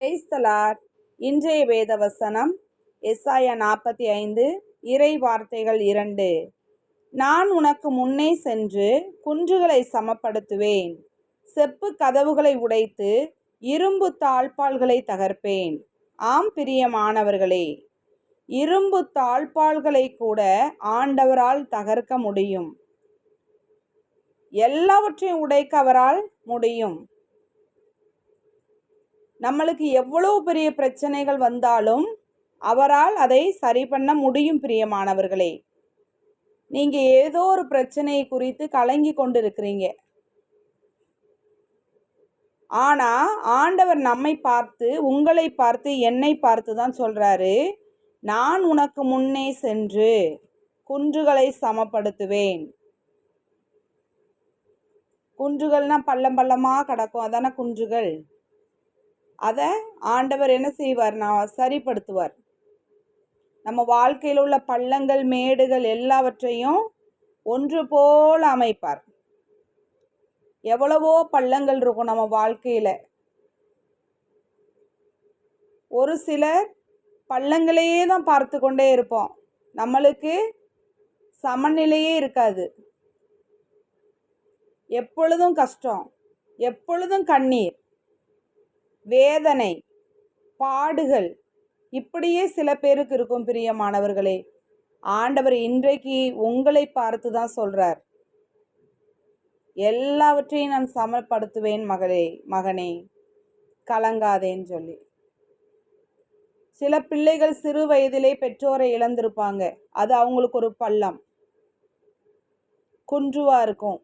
கிரைஸ்தலார் இன்றைய வேத வசனம் எஸ்ஆய நாற்பத்தி ஐந்து இறை வார்த்தைகள் இரண்டு. நான் உனக்கு முன்னே சென்று குன்றுகளை சமப்படுத்துவேன். செப்பு கதவுகளை உடைத்து இரும்பு தாழ்பால்களை தகர்ப்பேன். ஆம் பிரியமானவர்களே இரும்பு தாழ்பால்களை கூட ஆண்டவரால் தகர்க்க முடியும். எல்லாவற்றையும் உடைக்க அவரால் முடியும். நம்மளுக்கு எவ்வளோ பெரிய பிரச்சனைகள் வந்தாலும் அவரால் அதை சரி பண்ண முடியும் பிரியமானவர்களே. நீங்கள் ஏதோ ஒரு பிரச்சனையை குறித்து கலங்கி கொண்டு இருக்கிறீங்க ஆனால் ஆண்டவர் நம்மை பார்த்து உங்களை பார்த்து என்னை பார்த்து தான் சொல்கிறாரு நான் உனக்கு முன்னே சென்று குன்றுகளை சமப்படுத்துவேன். குன்றுகள்னால் பள்ளம் பள்ளமாக கிடக்கும் அதான குன்றுகள்? அதை ஆண்டவர் என்ன செய்வார்? நான் சரிப்படுத்துவார். நம்ம வாழ்க்கையில் உள்ள பள்ளங்கள் மேடுகள் எல்லாவற்றையும் ஒன்று போல் அமைப்பார். எவ்வளவோ பள்ளங்கள் இருக்கும் நம்ம வாழ்க்கையில். ஒரு சிலர் பள்ளங்களையே தான் பார்த்து கொண்டே இருப்போம். நம்மளுக்கு சமநிலையே இருக்காது. எப்பொழுதும் கஷ்டம் எப்பொழுதும் கண்ணீர். வேதனை பாடுகள் இப்படியே சில பேருக்கு இருக்கும் பிரியமானவர்களே. ஆண்டவர் இன்றைக்கு உங்களை பார்த்து தான் சொல்கிறார் எல்லாவற்றையும் நான் சமப்படுத்துவேன் மகளே மகனே கலங்காதேன்னு சொல்லி. சில பிள்ளைகள் சிறு வயதிலே பெற்றோரை இழந்திருப்பாங்க. அது அவங்களுக்கு ஒரு பள்ளம். குன்றுவா இருக்கும்.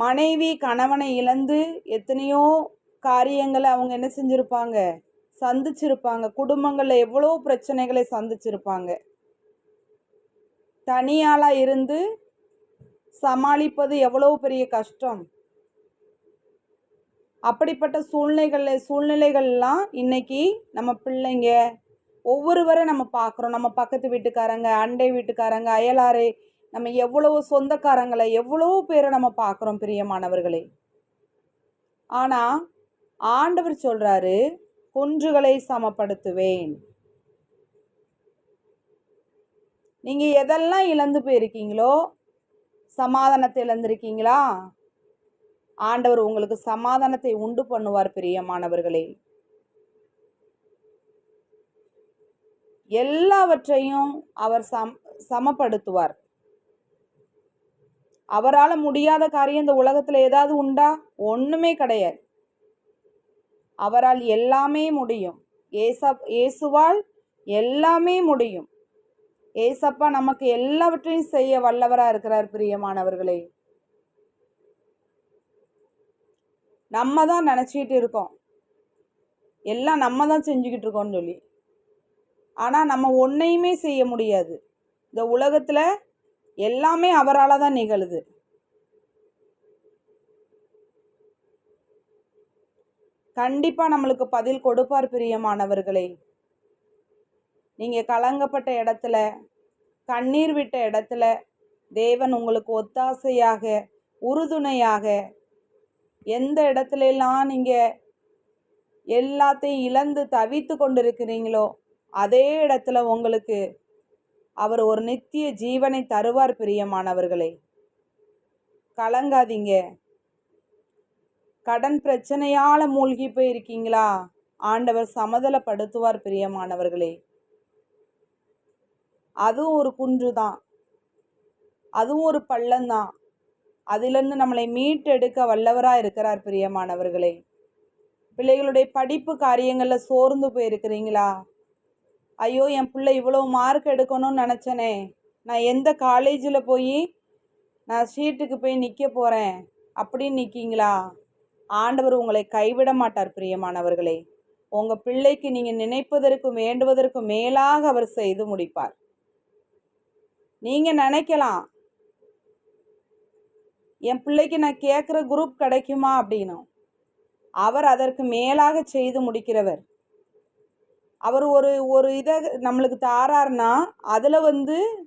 மனைவி கணவனை இழந்து எத்தனையோ காரியங்களை அவங்க என்ன செஞ்சுருப்பாங்க? சந்திச்சிருப்பாங்க. குடும்பங்களில் எவ்வளோ பிரச்சனைகளை சந்திச்சிருப்பாங்க. தனியாளாக இருந்து சமாளிப்பது எவ்வளோ பெரிய கஷ்டம்? அப்படிப்பட்ட சூழ்நிலைகள் சூழ்நிலைகள்லாம் இன்னைக்கு நம்ம பிள்ளைங்க ஒவ்வொருவரை நம்ம பார்க்குறோம். நம்ம பக்கத்து வீட்டுக்காரங்க அண்டை வீட்டுக்காரங்க அயலாறு நம்ம எவ்வளவு சொந்தக்காரங்களை எவ்வளோ பேரை நம்ம பார்க்குறோம் பிரியமானவர்களே. ஆனால் ஆண்டவர் சொல்கிறாரு குன்றுகளை சமப்படுத்துவேன். நீங்கள் எதெல்லாம் இழந்து போயிருக்கீங்களோ சமாதானத்தை இழந்திருக்கீங்களா? ஆண்டவர் உங்களுக்கு சமாதானத்தை உண்டு பண்ணுவார் பிரியமானவர்களே. எல்லாவற்றையும் அவர் சம் சமப்படுத்துவார். அவரால் முடியாத காரியம் இந்த உலகத்தில் ஏதாவது உண்டா? ஒன்றுமே கிடையாது. அவரால் எல்லாமே முடியும். ஏசா இயேசுவால் எல்லாமே முடியும். ஏசப்பா நமக்கு எல்லாவற்றையும் செய்ய வல்லவராக இருக்கிறார் பிரியமானவர்களே. நம்ம தான் நினச்சிக்கிட்டு இருக்கோம். எல்லாம் நம்ம தான் செஞ்சுக்கிட்டு இருக்கோம்னு சொல்லி. ஆனால் நம்ம ஒன்றையுமே செய்ய முடியாது. இந்த உலகத்தில் எல்லாமே அவரால் தான் நிகழுது. கண்டிப்பாக நம்மளுக்கு பதில் கொடுப்பார் பிரியமானவர்களே. நீங்கள் கலங்கப்பட்ட இடத்துல கண்ணீர் விட்ட இடத்துல தேவன் உங்களுக்கு ஒத்தாசையாக உறுதுணையாக எந்த இடத்துலலாம் நீங்கள் எல்லாத்தையும் இழந்து தவித்து கொண்டிருக்கிறீங்களோ அதே இடத்துல உங்களுக்கு அவர் ஒரு நித்திய ஜீவனை தருவார் பிரியமானவர்களே. கலங்காதீங்க. கடன் பிரச்சனையால் மூழ்கி போயிருக்கீங்களா? ஆண்டவர் சமதளப்படுத்துவார் பிரியமானவர்களே. அதுவும் ஒரு குன்று தான். அதுவும் ஒரு பள்ளம்தான் அதிலிருந்து நம்மளை மீட்டெடுக்க வல்லவராக இருக்கிறார் பிரியமானவர்களே. பிள்ளைகளுடைய படிப்பு காரியங்களில் சோர்ந்து போயிருக்கிறீங்களா? ஐயோ என் பிள்ளை இவ்வளோ மார்க் எடுக்கணும்னு நினச்சனே. நான் எந்த காலேஜில் போய் நான் சீட்டுக்கு போய் நிற்க போகிறேன் அப்படின்னு நிற்கிங்களா ஆண்டவர் உங்களை கைவிட மாட்டார் பிரியமானவர்களே. உங்கள் பிள்ளைக்கு நீங்கள் நினைப்பதற்கும் வேண்டுவதற்கும் மேலாக அவர் செய்து முடிப்பார். நீங்கள் நினைக்கலாம். என் பிள்ளைக்கு நான் கேட்குற குரூப் கிடைக்குமா அப்படின்னும் அவர் அதற்கு மேலாக செய்து முடிக்கிறவர். அவர் ஒரு ஒரு இதை நம்மளுக்கு தாராருன்னா அதில் வந்து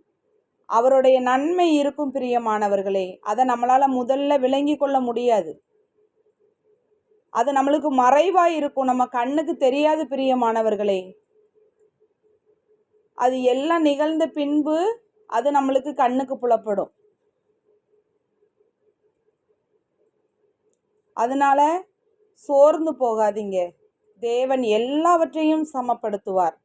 அவருடைய நன்மை இருக்கும் பிரியமானவர்களே. அதை நம்மளால் முதல்ல விளங்கி கொள்ள முடியாது. அது நம்மளுக்கு மறைவாக இருக்கும். நம்ம கண்ணுக்கு தெரியாது பிரியமானவர்களே. அது எல்லாம் நிகழ்ந்த பின்பு அது நம்மளுக்கு கண்ணுக்கு புலப்படும். அதனால் சோர்ந்து போகாதீங்க. தேவன் எல்லாவற்றையும் சமப்படுத்துவார்.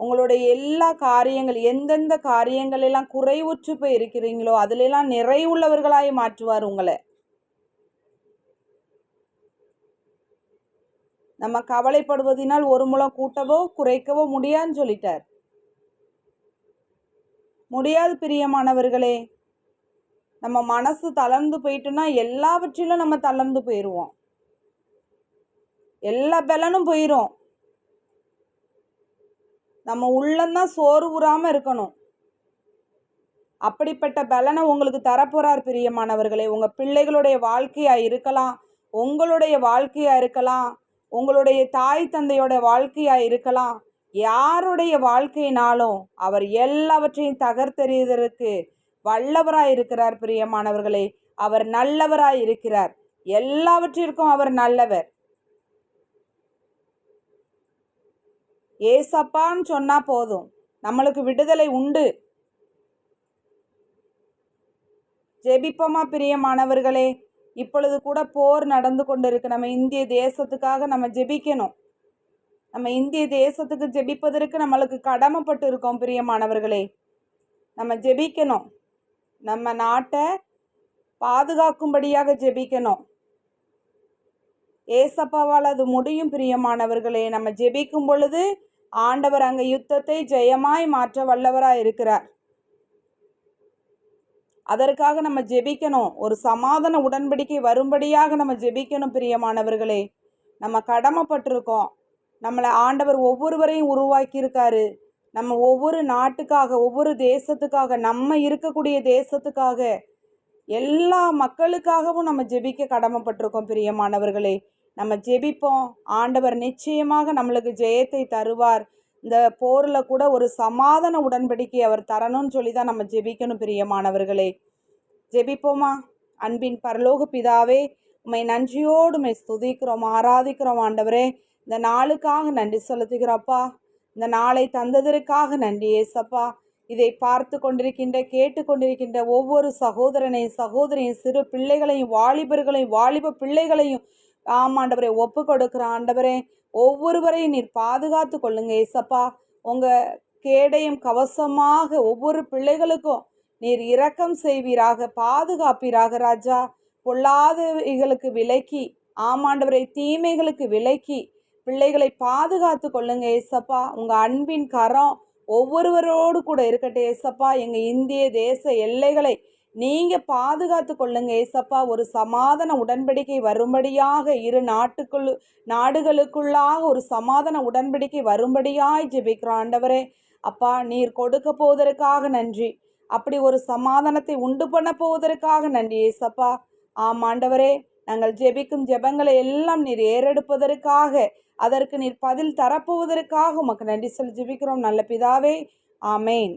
உங்களுடைய எல்லா காரியங்கள் எந்தெந்த காரியங்கள் எல்லாம் குறைவுற்று போய் இருக்கிறீங்களோ அதிலெல்லாம் நிறைவுள்ளவர்களாய் மாற்றுவார் உங்களை. நம்ம கவலைப்படுவதனால் ஒரு முழம் கூட்டவோ குறைக்கவோ முடியாதுன்னு சொல்லிட்டார். முடியாது பிரியமானவர்களே. நம்ம மனசு தளர்ந்து போயிட்டோன்னா எல்லாவற்றிலும் நம்ம தளர்ந்து போயிடுவோம் எல்லா பலனும் போயிடும் நம்ம உள்ளந்தான் சோர்வுறாம இருக்கணும். அப்படிப்பட்ட பலனை உங்களுக்கு தரப்போறார் பிரியமானவர்களே. உங்கள் பிள்ளைகளுடைய வாழ்க்கையாக இருக்கலாம் உங்களுடைய வாழ்க்கையாக இருக்கலாம் உங்களுடைய தாய் தந்தையோட வாழ்க்கையாக இருக்கலாம் யாருடைய வாழ்க்கையினாலும் அவர் எல்லாவற்றையும் தகர்த்தெறிவதற்கு வல்லவராய் இருக்கிறார் பிரியமானவர்களே. அவர் நல்லவராய் இருக்கிறார். எல்லாவற்றிற்கும் அவர் நல்லவர். ஏசப்பான்னு சொன்னா போதும். நம்மளுக்கு விடுதலை உண்டு. ஜெபிப்போமா பிரியமானவர்களே? இப்பொழுது கூட போர் நடந்து கொண்டு இருக்கு நம்ம இந்திய தேசத்துக்காக நம்ம ஜெபிக்கணும். நம்ம இந்திய தேசத்துக்கு ஜெபிப்பதற்கு நம்மளுக்கு கடமைப்பட்டு இருக்கோம் பிரியமானவர்களே. நம்ம ஜெபிக்கணும். நம்ம நாட்டை பாதுகாக்கும்படியாக ஜெபிக்கணும். ஏசப்பாவால் அது முடியும் பிரியமானவர்களே. நம்ம ஜெபிக்கும் பொழுது ஆண்டவர் அங்கே யுத்தத்தை ஜெயமாய் மாற்ற வல்லவராக இருக்கிறார் அதற்காக நம்ம ஜெபிக்கணும். ஒரு சமாதான உடன்படிக்கை வரும்படியாக நம்ம ஜெபிக்கணும் பிரியமானவர்களே. நம்ம கடமைப்பட்டிருக்கோம். நம்மளை ஆண்டவர் ஒவ்வொருவரையும் உருவாக்கியிருக்காரு. நம்ம ஒவ்வொரு நாட்டுக்காக ஒவ்வொரு தேசத்துக்காக நம்ம இருக்கக்கூடிய தேசத்துக்காக எல்லா மக்களுக்காகவும் நம்ம ஜெபிக்க கடமைப்பட்டிருக்கோம் பிரியமானவர்களே. நம்ம ஜெபிப்போம். ஆண்டவர் நிச்சயமாக நம்மளுக்கு ஜெயத்தை தருவார். இந்த போரில் கூட ஒரு சமாதான உடன்படிக்கை அவர் தரணும்னு சொல்லி தான் நம்ம ஜெபிக்கணும் பிரியமானவர்களே. ஜெபிப்போமா? அன்பின் பரலோக பிதாவே உம்மை நன்றியோடு உண்மை ஸ்துதிக்கிறோம் ஆராதிக்கிறோம் ஆண்டவரே. இந்த நாளுக்காக நன்றி செலுத்துகிறப்பா இந்த நாளை தந்ததற்காக நன்றி ஏசப்பா. இதை பார்த்து கொண்டிருக்கின்ற கேட்டு கொண்டிருக்கின்ற ஒவ்வொரு சகோதரனையும் சகோதரியும் சிறு பிள்ளைகளையும் வாலிபர்களையும் வாலிப பிள்ளைகளையும் ஆமாண்டவரே ஒப்பு கொடுக்குற ஆண்டவரே ஒவ்வொருவரையும் நீர் பாதுகாத்து கொள்ளுங்க ஏசப்பா. உங்க கேடையும் கவசமாக ஒவ்வொரு பிள்ளைகளுக்கும் நீர் இரக்கம் செய்வீராக பாதுகாப்பீராக ராஜா. பொல்லாதவைகளுக்கு விலக்கி ஆமாண்டவரை தீமைகளுக்கு விலக்கி பிள்ளைகளை பாதுகாத்து கொள்ளுங்க ஏசப்பா. உங்க அன்பின் கரம் ஒவ்வொருவரோடு கூட இருக்கட்டும் ஏசப்பா. எங்க இந்திய தேச எல்லைகளை நீங்கள் பாதுகாத்து கொள்ளுங்க ஏசப்பா. ஒரு சமாதான உடன்படிக்கை வரும்படியாக இரு நாட்டுக்குள் நாடுகளுக்குள்ளாக ஒரு சமாதான உடன்படிக்கை வரும்படியாய் ஜெபிக்கிறோம் ஆண்டவரே. அப்பா நீர் கொடுக்க போவதற்காக நன்றி. அப்படி ஒரு சமாதானத்தை உண்டு பண்ண போவதற்காக நன்றி ஏசப்பா. ஆம் ஆண்டவரே நாங்கள் ஜெபிக்கும் ஜெபங்களை எல்லாம் நீர் ஏறெடுப்பதற்காக அதற்கு நீர் பதில் தரப்போவதற்காக உமக்கு நன்றி சொல்லி ஜெபிக்கிறோம். நல்ல பிதாவே ஆமேன்.